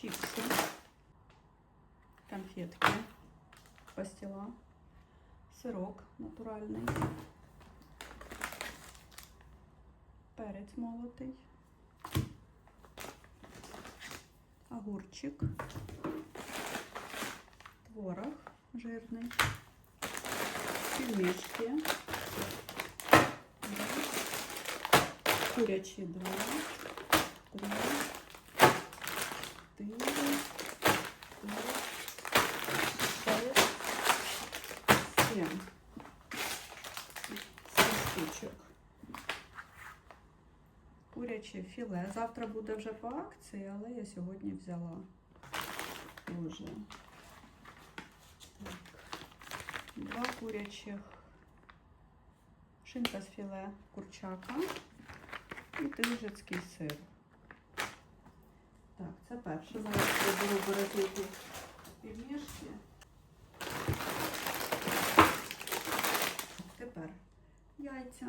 чипсы, конфетки, пастила, сырок натуральний, перець молотий, огурчик, творог жирний, пельмешки, курячі два, три, чотири, шесть, сім. Штучок. Куряче філе. Завтра буде вже по акції, але я сьогодні взяла уже. Так. Два курячих. Шинка з філе курчака і тижицький сир. Так, це перше. Зараз я беру берегти півніжки. Тепер яйця.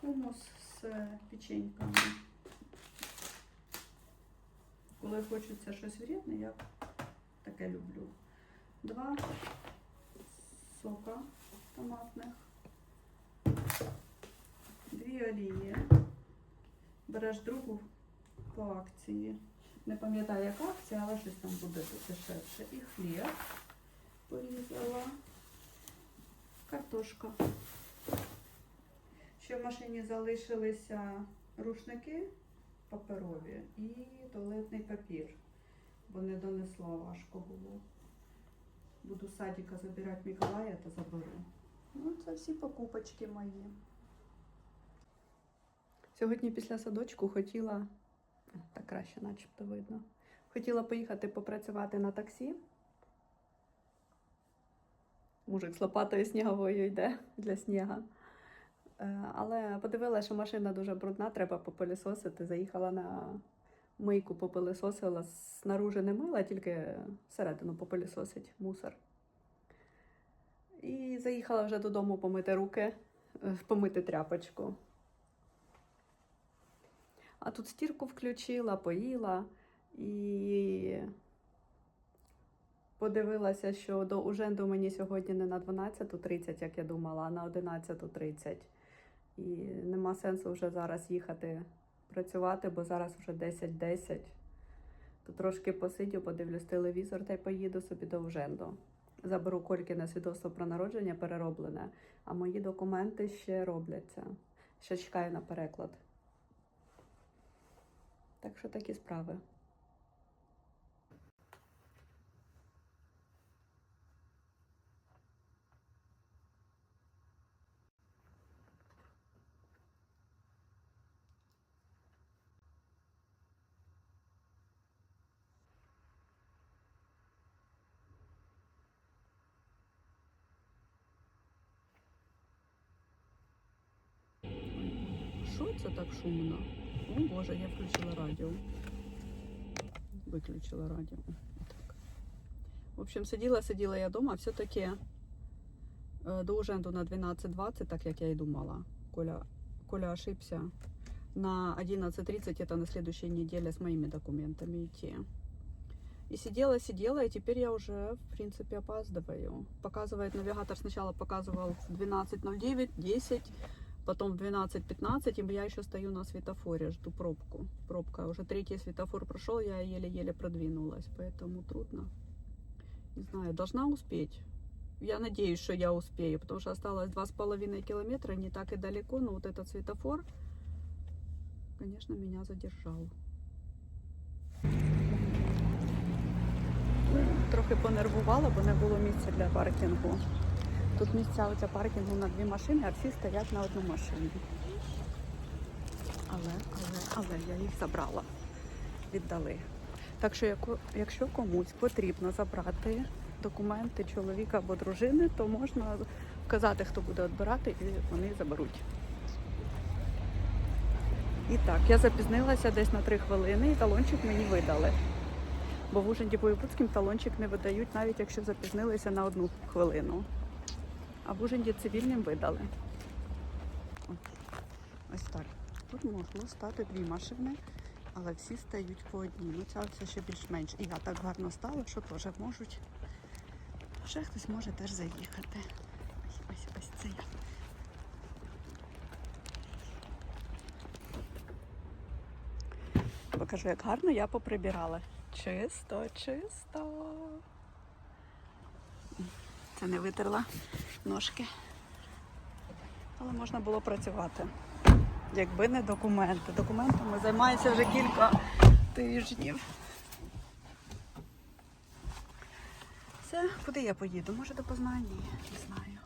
Хумус з печеньками. Коли хочеться щось вредне, я таке люблю. Два сока томатних, дві олії. Береш другу по акції. Не пам'ятаю, яка акція, але щось там буде дешевше. І хліб порізала. Картошка. Ще в машині залишилися рушники паперові і туалетний папір, бо не донесла, важко було. Буду садика забирати Миколая та заберу. Ну, це всі покупочки мої. Сьогодні після садочку хотіла, так краще начебто видно, хотіла поїхати попрацювати на таксі. Мужик з лопатою сніговою йде для сніга. Е, Але подивилася, що машина дуже брудна, треба попилісосити. Заїхала на мийку, попилисосила. Снаружи не мила, тільки всередину попилісосить мусор. І заїхала вже додому помити руки, е, помити тряпочку. А тут стірку включила, поїла і подивилася, що до Уженду мені сьогодні не на 12.30, як я думала, а на 11.30. І нема сенсу вже зараз їхати працювати, бо зараз вже 10.10. То трошки посидю, подивлюсь телевізор та й поїду собі до Уженду. Заберу Колькіне свідоцтво про народження перероблене, а мої документи ще робляться. Ще чекаю на переклад. Так що такі справи. Що це так шумно? О Боже, я включила радіо. Виключила радіо. Отак. В общем, сиділа, сиділа я вдома, все-таки е, до Уженду на 12.20, так як я і думала. Коля, Коля ошибся. На 11.30 это на следующей неделе с моими документами идти. И сидела, сидела, и теперь я уже, в принципе, опаздываю. Показывает навигатор, сначала показывал 12.09, 10, потом в 12.15, и я еще стою на светофоре, жду пробку. Пробка, уже третий светофор прошел, я еле-еле продвинулась, поэтому трудно. Не знаю, должна успеть. Я надеюсь, что я успею, потому что осталось два с половиной километра, не так и далеко, но вот этот светофор, конечно, меня задержал. Трохи понервувала, бо не було місця для паркінгу. Тут місця оця паркінгу на дві машини, а всі стоять на одну машину. Але, але, але я їх забрала, віддали. Так що, якщо комусь потрібно забрати документи чоловіка або дружини, то можна вказати, хто буде відбирати, і вони заберуть. І так, я запізнилася десь на три хвилини, і талончик мені видали. Бо в Ужгороді Воєвудським талончик не видають, навіть якщо запізнилися на одну хвилину. А в Ужгороді цивільним видали. Ось так. Тут могло стати дві машини але всі стають по одній. Ну ця все ще більш-менш. І я так гарно стала, що теж можуть. Ще хтось може теж заїхати. Ось, ось, ось це я. Покажу, як гарно я поприбирала. Чисто, чисто. Це не витерла ножки. Але можна було працювати. Якби не документи. Документами займаюся вже кілька тижнів. Все, куди я поїду? Може до Познання? Не знаю.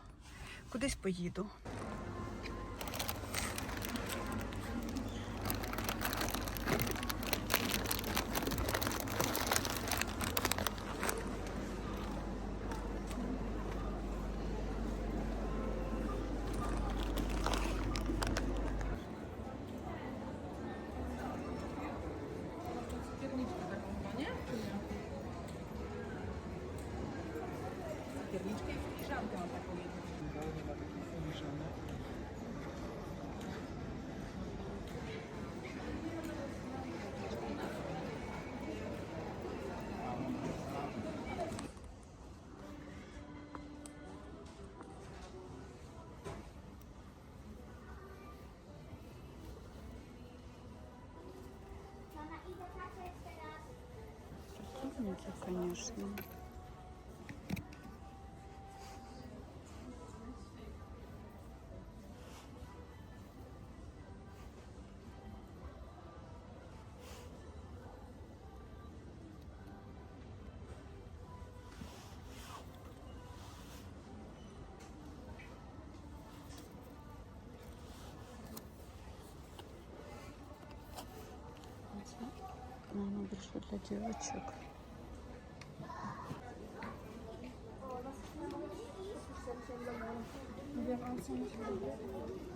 Кудись поїду. Красивенькі, звісно. Воно більше для alsana.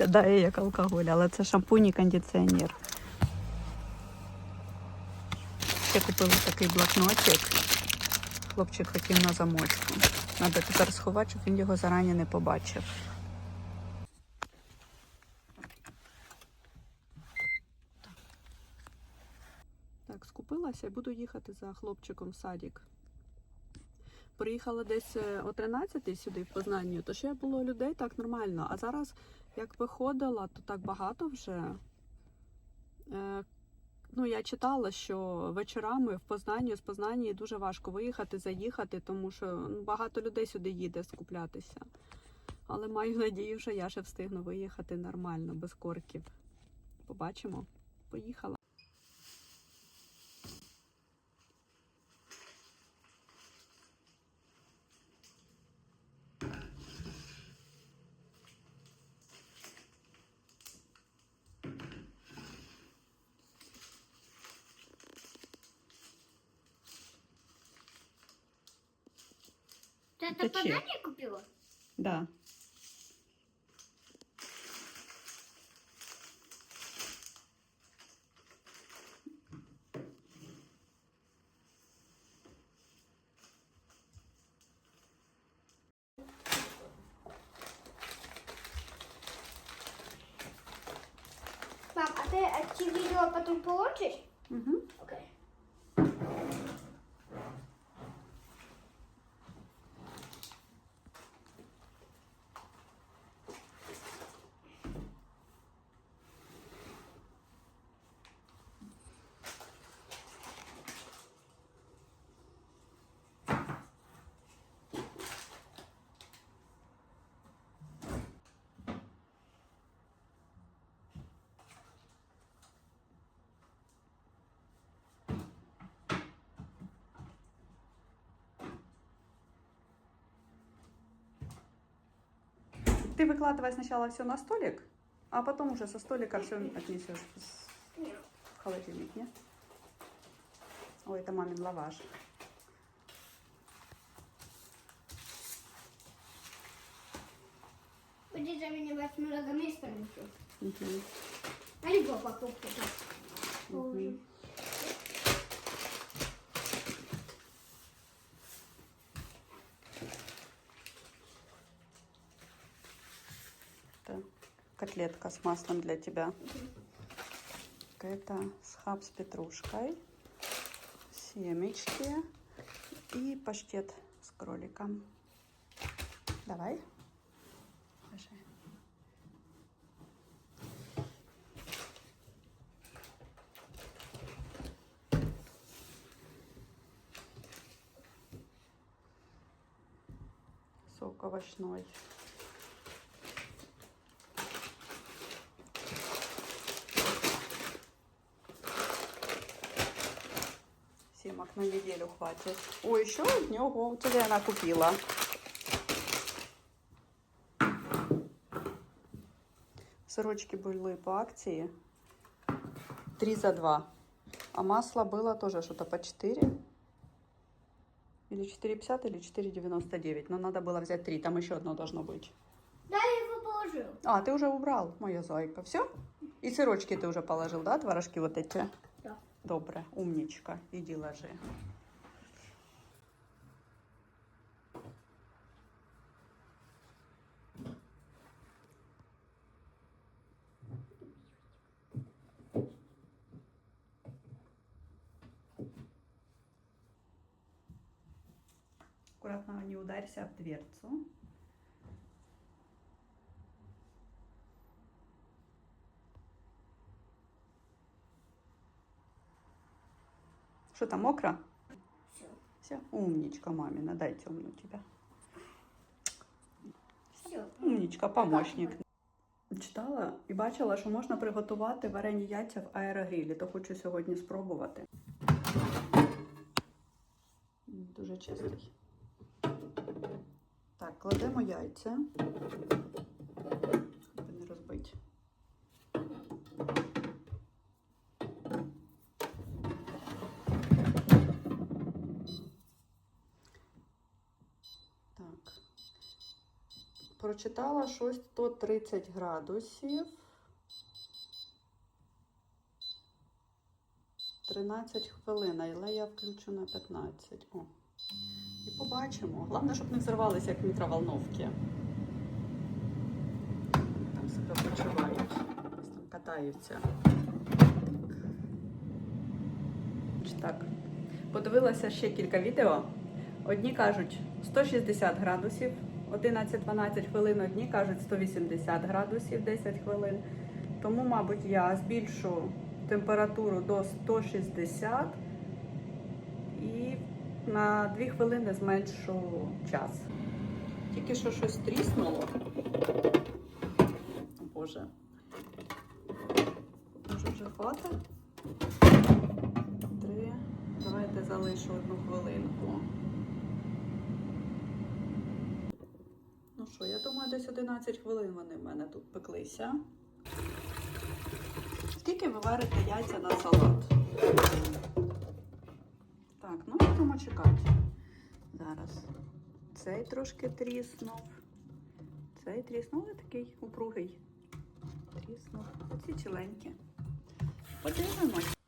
Виглядає як алкоголь, але це шампунь і кондиціонер. Ще купила такий блокнотик. Хлопчик хотів на замочку. Треба тепер сховати, щоб він його зарані не побачив. Так, скупилася і буду їхати за хлопчиком в садик. Приїхала десь е, о 13 сюди в Познанню, то ще було людей так нормально. А зараз, як виходила, то так багато вже. Е, ну, я читала, що вечорами в Познанні, з Познанні дуже важко виїхати, заїхати, тому що ну, багато людей сюди їде скуплятися. Але маю надію, що я ще встигну виїхати нормально, без корків. Побачимо. Поїхала. Ты выкладывай сначала все на столик, а потом уже со столика все отнесешь в холодильник, нет? Ой, это мамин лаваш. Будет заменять много места. Мгм. А либо покупку так. положим. Это котлетка с маслом для тебя. Это схаб с петрушкой, семечки и паштет с кроликом. Давай. Ложи. Сок овощной. Сімок на неділю хватить. О, ще одного. Це де вона купила. Сырочки были по акции. 3 за 2. А масло было тоже что-то по 4. Или 4,50, или 4,99. Но надо было взять 3. Там еще одно должно быть. Да, я его положил. А, ты уже убрал, моя зайка. Все? И сырочки ты уже положил, да, творожки вот эти? Добре, умничка. Иди ложи. Аккуратно не ударься об дверцу. Что там, мокро? Все. Все, умничка мамина, дай темную тебя. Все. Умничка, помощник. Читала і бачила, що можна приготувати варені яйця в аерогрілі, то хочу сьогодні спробувати. Дуже чистий. Так, кладемо яйця. Аби не розбити. Так. Прочитала щось 130 градусів. 13 хвилин, але я включу на 15. О. І побачимо. Головне, щоб не взорвалися, як мікроволновки. Там себе почувають. Десь там катаються. Так. Подивилася ще кілька відео. Одні кажуть 160 градусів, 11-12 хвилин, одні кажуть 180 градусів 10 хвилин. Тому, мабуть, я збільшу температуру до 160 і на 2 хвилини зменшу час. Тільки що щось тріснуло. О, Боже. Може вже хватить? Три. Давайте залишу одну хвилинку. Що, я думаю, десь 11 хвилин вони в мене тут пеклися. Скільки ви варите яйця на салат? Так, ну будемо чекати. Зараз. Цей трошки тріснув. Цей тріснув, але такий упругий. Тріснув. Оці ціленькі. Подивимось.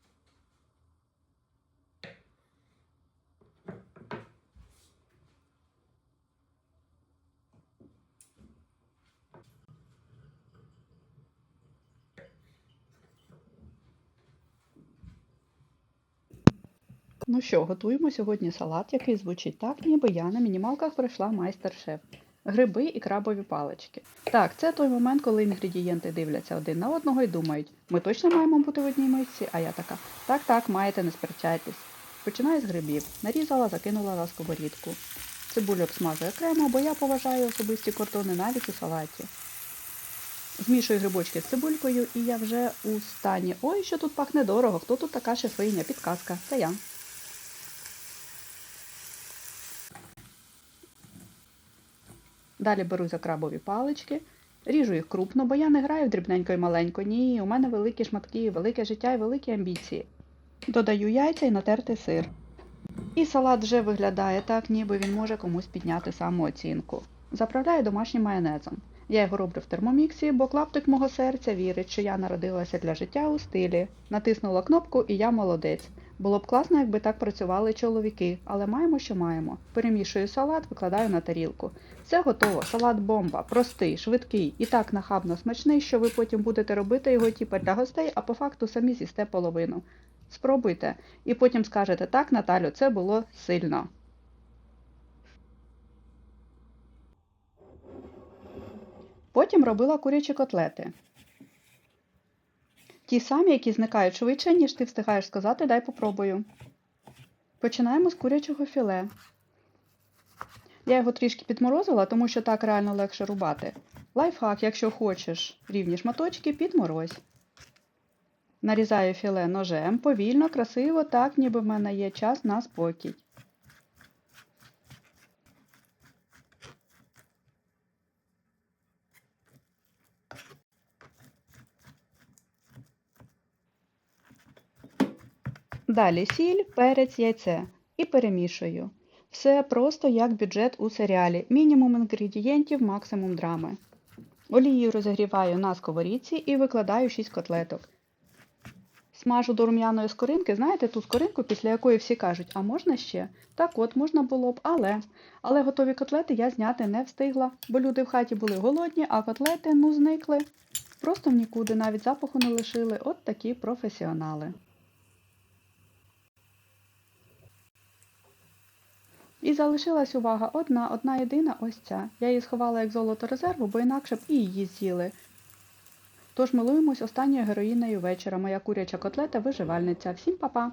Що, готуємо сьогодні салат, який звучить так, ніби я на мінімалках пройшла майстер-шеф. Гриби і крабові палички. Так, це той момент, коли інгредієнти дивляться один на одного і думають, ми точно маємо бути в одній мисці, а я така, так, так, маєте, не сперечайтесь. Починаю з грибів. Нарізала, закинула на сковорідку. Цибулю обсмажую окремо, бо я поважаю особисті кордони навіть у салаті. Змішую грибочки з цибулькою, і я вже у стані. Ой, що тут пахне дорого, хто тут така шефиня, підказка, це я. Далі беру за крабові палички Ріжу їх крупно, бо я не граю дрібненько і маленько. Ні, у мене великі шматки, велике життя і великі амбіції. Додаю яйця і натертий сир. І салат вже виглядає так, ніби він може комусь підняти самооцінку. Заправляю домашнім майонезом. Я його роблю в термоміксі, бо клаптик мого серця вірить, що я народилася для життя у стилі. Натиснула кнопку і я молодець. Було б класно, якби так працювали чоловіки, але маємо, що маємо. Перемішую салат, викладаю на тарілку. Все готово. Салат бомба, простий, швидкий і так нахабно смачний, що ви потім будете робити його типа для гостей, а по факту самі з'їсте половину. Спробуйте, і потім скажете так, Наталю, це було сильно. Потім робила курячі котлети. Ті самі, які зникають швидше, ніж ти встигаєш сказати, дай попробую. Починаємо з курячого філе. Я його трішки підморозила, тому що так реально легше рубати. Лайфхак, якщо хочеш рівні шматочки, підморозь. Нарізаю філе ножем повільно, красиво, так, ніби в мене є час на спокій. Далі сіль, перець, яйце і перемішую. Все просто як бюджет у серіалі. Мінімум інгредієнтів, максимум драми. Олію розігріваю на сковорідці і викладаю 6 котлеток. Смажу до рум'яної скоринки, знаєте, ту скоринку, після якої всі кажуть, а можна ще? Так от, можна було б, але. Але готові котлети я зняти не встигла, бо люди в хаті були голодні, а котлети ну зникли. Просто в нікуди, навіть запаху не лишили. От такі професіонали. І залишилась увага одна, одна єдина ось ця. Я її сховала як золото резерву, бо інакше б і її з'їли. Тож милуємось останньою героїнею вечора. Моя куряча котлета виживальниця. Всім па-па!